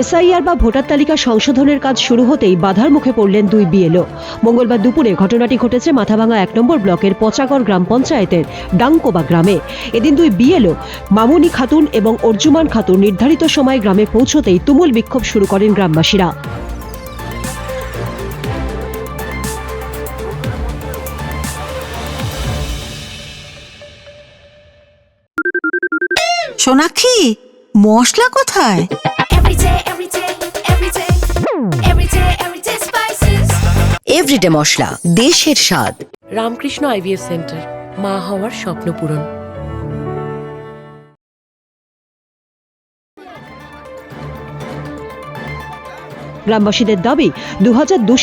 SIR বা voter তালিকা সংশোধনের কাজ শুরু হতেই বাধার মুখে পড়লেন দুই বিএলও। মঙ্গলবার দুপুরে ঘটনাটি ঘটেছে মাথাভাঙা এক নম্বর ব্লকের পচাগড় গ্রাম পঞ্চায়েতের ডাংকোবা গ্রামে। এদিন দুই বিএলও, মামুনি খাতুন এবং অর্জুমান খাতুন নির্ধারিত সময় গ্রামে পৌঁছতেই তুমুল বিক্ষোভ শুরু করেন গ্রামবাসীরা। সোনাক্ষী মশলা কোথায়? Every day, every day, every day, every day, every day spices. Everyday মশলা দেশের স্বাদ। রামকৃষ্ণ আইভিএফ সেন্টার মা হওয়ার স্বপ্ন পূরণ। গ্রামবাসীদের দাবি দু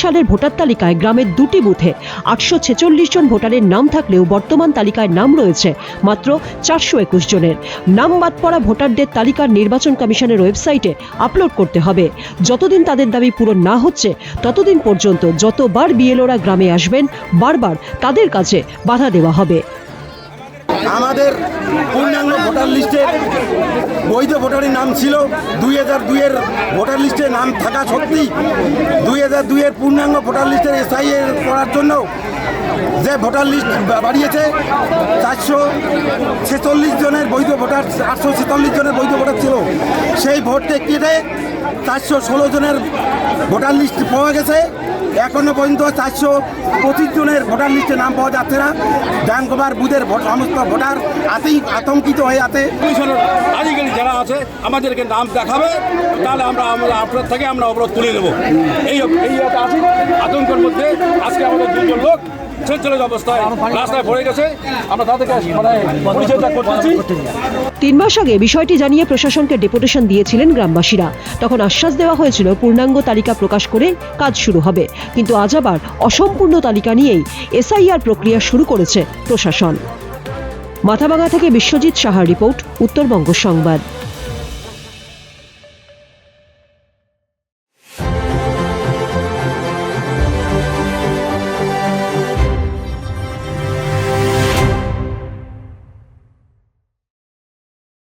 সালের ভোটার তালিকায় গ্রামের দুটি বুথে আটশো ছেচল্লিশ জন ভোটারের নাম থাকলেও বর্তমান তালিকায় নাম রয়েছে মাত্র চারশো একুশ জনের। নাম বাদ পড়া ভোটারদের তালিকার নির্বাচন কমিশনের ওয়েবসাইটে আপলোড করতে হবে। যতদিন তাদের দাবি পূরণ না হচ্ছে, ততদিন পর্যন্ত যতবার বিএলওরা গ্রামে আসবেন, বারবার তাদের কাছে বাধা দেওয়া হবে। আমাদের পূর্ণাঙ্গ ভোটার লিস্টে বৈধ ভোটারের নাম ছিল। দুই হাজার দুইয়ের ভোটার লিস্টে নাম থাকা সত্যি দুই হাজার দুইয়ের পূর্ণাঙ্গ ভোটার লিস্টের এসআই করার জন্য যে ভোটার লিস্ট বাড়িয়েছে, চারশো ছেচল্লিশ জনের বৈধ ভোটার, আটশো ছেচল্লিশ জনের বৈধ ভোটার ছিল। সেই ভোটে কেটে চারশো ষোলো জনের ভোটার লিস্ট পাওয়া গেছে। এখনও পর্যন্ত চারশো পঁচিশ জনের ভোটার লিস্টে নাম পাওয়া যাচ্ছে না। ডানকোবার বুধের সমস্ত ভোটার আতেই আতঙ্কিত হয়ে আছে। আজকাল যারা আছে, আমাদেরকে নাম দেখাবে, তাহলে আমরা আমরা আপনার থেকে আমরা অবরোধ তুলে দেবো এই এই আতঙ্কের মধ্যে আজকে আমাদের দুজন লোক ছেচল্লিশ অবস্থায় রাস্তায় পড়ে গেছে। আমরা তাদেরকে মানে করতেছি। তিন মাস আগে বিষয়টি জানিয়ে প্রশাসনকে ডেপুটেশন দিয়েছিলেন গ্রামবাসীরা। তখন আশ্বাস দেওয়া হয়েছিল পূর্ণাঙ্গ তালিকা প্রকাশ করে কাজ শুরু হবে। কিন্তু আজ আবার অসম্পূর্ণ তালিকা নিয়েই এসআইআর প্রক্রিয়া শুরু করেছে প্রশাসন। মাথাভাঙা থেকে বিশ্বজিৎ সাহার রিপোর্ট উত্তরবঙ্গ সংবাদ।